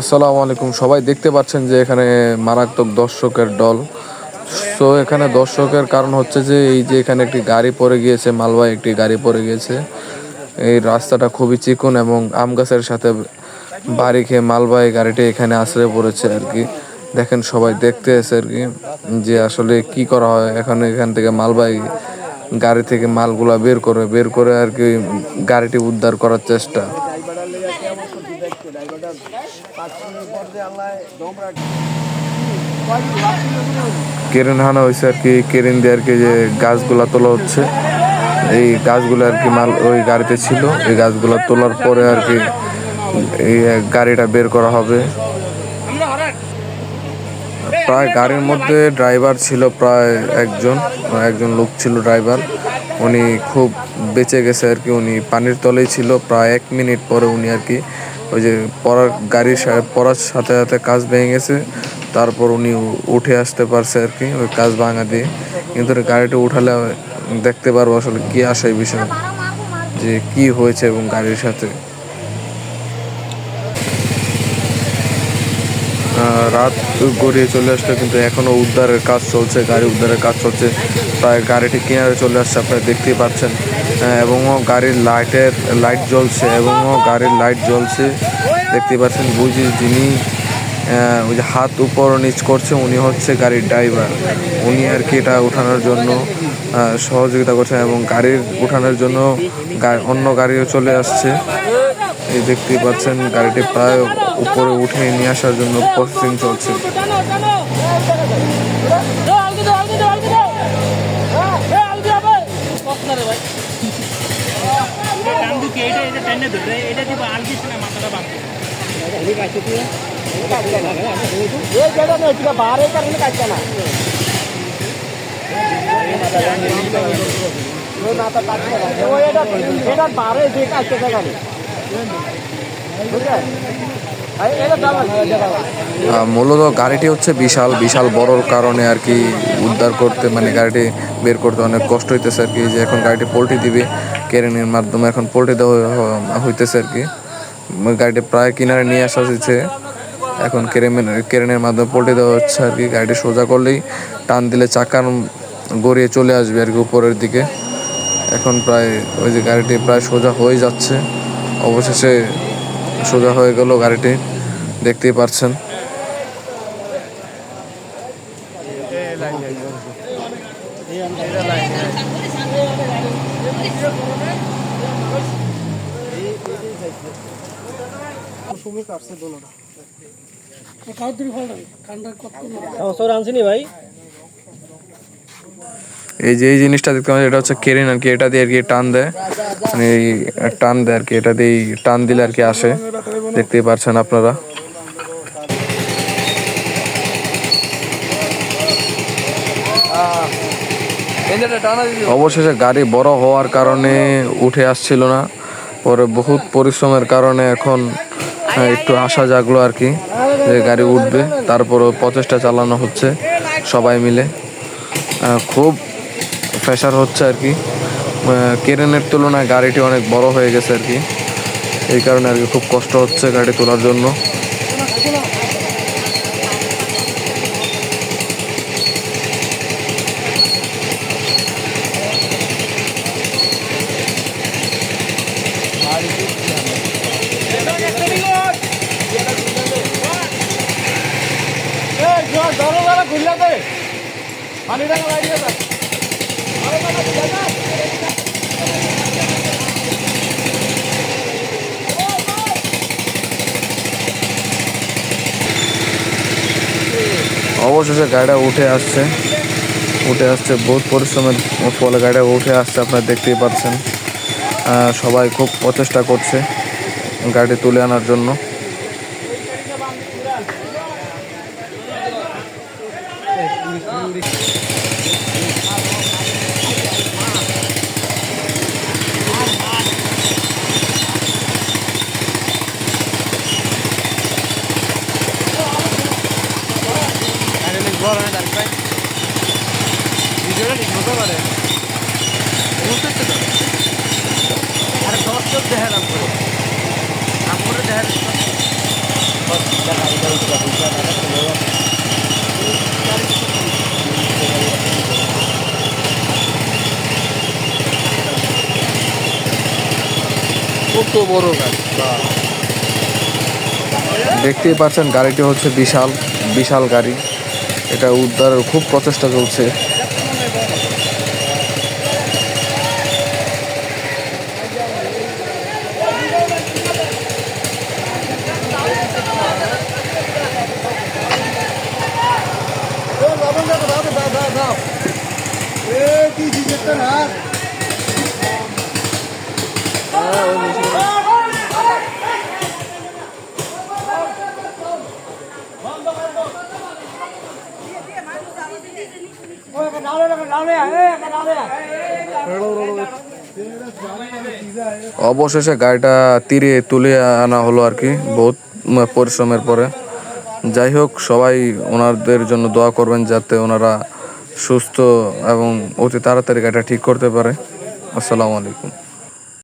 আসসালামু আলাইকুম। সবাই দেখতে পাচ্ছেন যে এখানে মারাত্মক দর্শকের দল। সো এখানে দর্শকের কারণ হচ্ছে যে, এই যে এখানে একটি গাড়ি পড়ে গিয়েছে, মালবাহী একটি গাড়ি পড়ে গিয়েছে। এই রাস্তাটা খুবই চিকন এবং আম গাছের সাথে বাড়ি খেয়ে মালবাহী গাড়িটি এখানে আশ্রয় পড়েছে আর কি। দেখেন সবাই দেখতে এসে আর কি যে আসলে কি করা হয়। এখন এখান থেকে মালবাহী গাড়ি থেকে মালগুলা বের করে বের করে আর কি গাড়িটি উদ্ধার করার চেষ্টা। কেরেন হানা হয়েছে আর কি, কেরেন দিয়ে আর কি যে গাছগুলা তোলা হচ্ছে। এই গাছগুলো আর কি মাল ওই গাড়িতে ছিল, এই গাছগুলো তোলার পরে আর কি এই গাড়িটা বের করা হবে। প্রায় গাড়ির মধ্যে ড্রাইভার ছিল প্রায় একজন একজন লোক ছিল ড্রাইভার। উনি খুব বেঁচে গেছে আর কি। উনি পানির তলেই ছিল, প্রায় এক মিনিট পরে উনি আর কি ওই যে পড়ার গাড়ির পড়ার সাথে সাথে কাজ ভেঙে গেছে। তারপর উনি উঠে আসতে পারছে আর কি, ওই কাজ ভাঙা দিয়ে। কিন্তু গাড়িটা উঠালে দেখতে পারব আসলে কি আসে বিষয়। যে কি হয়েছে এবং গাড়ির সাথে। রাত গড়িয়ে চলে আসলো, কিন্তু এখনও উদ্ধারের কাজ চলছে, গাড়ি উদ্ধারের কাজ চলছে। প্রায় গাড়িটি কিনারে চলে আসছে, আপনারা দেখতেই পাচ্ছেন। এবং গাড়ির লাইটের, লাইট জ্বলছে, এবং গাড়ির লাইট জ্বলছে। দেখতেই পাচ্ছেন বুঝি যিনি ওই যে হাত উপর নিচ করছে, উনি হচ্ছে গাড়ির ড্রাইভার। উনি আর কি এটা ওঠানোর জন্য সহযোগিতা করছেন, এবং গাড়ির ওঠানোর জন্য অন্য গাড়িও চলে আসছে। এই দেখতেই পাচ্ছেন গাড়িটি প্রায় উপরে উঠে নিয়ে আসার জন্য প্রসেসিং চলছে। এটা বারে আহ, মূলত গাড়িটি হচ্ছে বিশাল বিশাল বড়র কারণে আর কি উদ্ধার করতে মানে গাড়িটি বের করতে অনেক কষ্ট হইতেছে আর কি, যে এখন গাড়িটি পোল্টি দিবে, কেরেনের মাধ্যমে এখন পোল্টি দেওয়া হইতেছে আর কি। গাড়িটি প্রায় কিনারে নিয়ে আসা হয়েছে। এখন কেরেমের কেরেনের মাধ্যমে পোল্টি দেওয়া হচ্ছে আর কি, গাড়িটি সোজা করলেই টান দিলে চাকার গড়িয়ে চলে আসবে আর কি উপরের দিকে। এখন প্রায় ওই যে গাড়িটি প্রায় সোজা হয়ে যাচ্ছে। অবশেষে সোজা হয়ে গেল গাড়িটি দেখতেই পারছেন আনছিনি ভাই। এই যে, এই জিনিসটা দেখতে পাচ্ছি এটা হচ্ছে কেরেন আর কি, এটা দিয়ে আর কি টান দেয়। মানে এই টান দেয় আর কি, এটা দিয়ে টান দিলে আর কি আসে। দেখতেই পারছেন আপনারা। অবশেষে গাড়ি বড় হওয়ার কারণে উঠে আসছিল না। পরে বহুত পরিশ্রমের কারণে এখন একটু আশা জাগলো আর কি যে গাড়ি উঠবে। তারপরও প্রচেষ্টা চালানো হচ্ছে সবাই মিলে। খুব প্রেশার হচ্ছে আর কি। কেরেনের তুলনায় গাড়িটি অনেক বড় হয়ে গেছে আর কি। এই কারণে আর কি খুব কষ্ট হচ্ছে গাড়ি তোলার জন্য। অবশেষে গাড়িটা উঠে আসছে। উঠে আসছে বহুত পরিশ্রমের ফলে গাড়িটা উঠে আসছে, আপনারা দেখতেই পাচ্ছেন। সবাই খুব প্রচেষ্টা করছে গাড়ি তুলে আনার জন্য। ভিডিওটা ঠিক মতো করে। তো দশ চোখ কত বড় গাছ দেখতেই পাচ্ছেন, গাড়িটি হচ্ছে বিশাল বিশাল গাড়ি। এটা উদ্ধারের খুব প্রচেষ্টা চলছে। অবশেষে গাড়িটা তীরে তুলে আনা হলো আর কি, বহুত পরিশ্রমের পরে। যাই হোক, সবাই ওনাদের জন্য দোয়া করবেন যাতে ওনারা সুস্থ এবং অতি তাড়াতাড়ি এটা ঠিক করতে পারে। আসসালামু আলাইকুম।